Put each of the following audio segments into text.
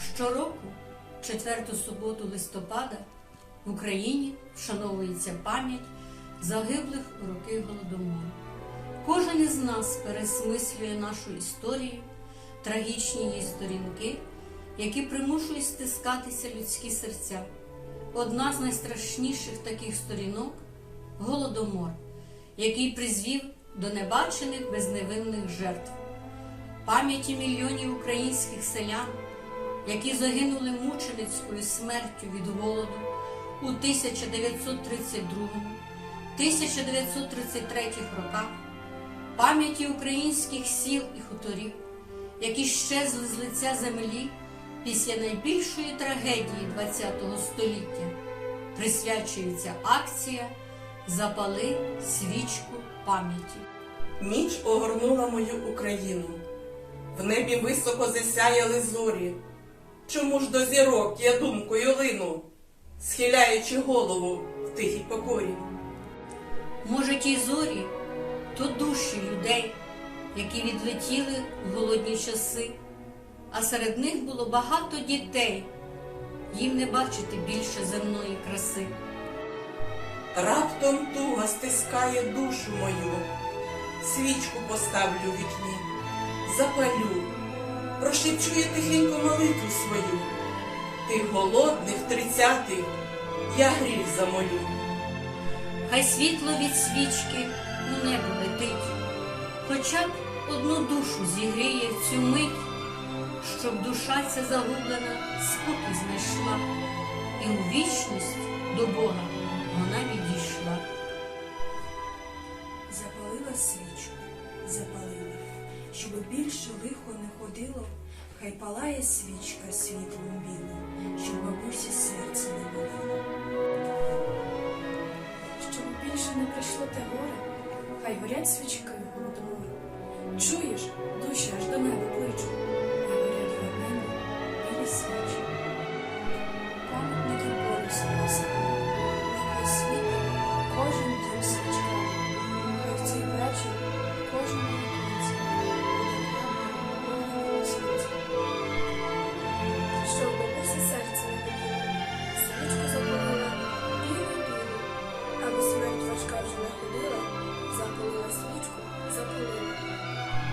Щороку, четверту суботу листопада, в Україні вшановується пам'ять загиблих у роки Голодомору. Кожен із нас пересмислює нашу історію, трагічні її сторінки, які примушують стискатися людські серця. Одна з найстрашніших таких сторінок голодомор, який призвів до небачених безневинних жертв, пам'яті мільйонів українських селян, які загинули мученицькою смертю від голоду у 1932-1933 роках, пам'яті українських сіл і хуторів, які щезли з лиця землі після найбільшої трагедії ХХ століття, присвячується акція Запали свічку пам'яті. Ніч огорнула мою Україну, в небі високо засяяли зорі. Чому ж до зірок я думкою лину, схиляючи голову в тихій покорі? Може, ті зорі то душі людей, які відлетіли в голодні часи, а серед них було багато дітей, їм не бачити більше земної краси. Раптом туга стискає душу мою, свічку поставлю в вікні, запалю, прошепчу я тихенько молитву свою. Тих голодних тридцятих я гріх замолю. Хай світло від свічки у небо летить, хоча б одну душу зігріє в цю мить, щоб душа ця загублена спокій знайшла, і у вічність до Бога вона відійшла. Запалила свічку, запалила, щоб більше лихо не ходило, хай палає свічка світлом білим, щоб бабусі серце не боліло. Щоб більше не прийшло те горе, хай горять свічки голодомору. Чуєш, душі аж до неба кличуть,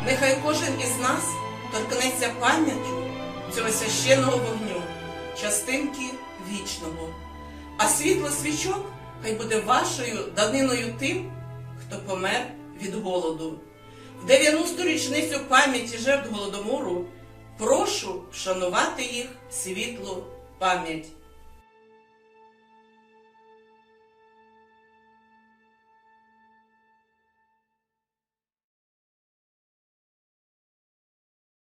Нехай кожен із нас торкнеться пам'яттю цього священного вогню, частинки вічного. А світло свічок хай буде вашою даниною тим, хто помер від голоду. В 90-ту річницю пам'яті жертв голодомору прошу вшанувати їх світлу пам'ять.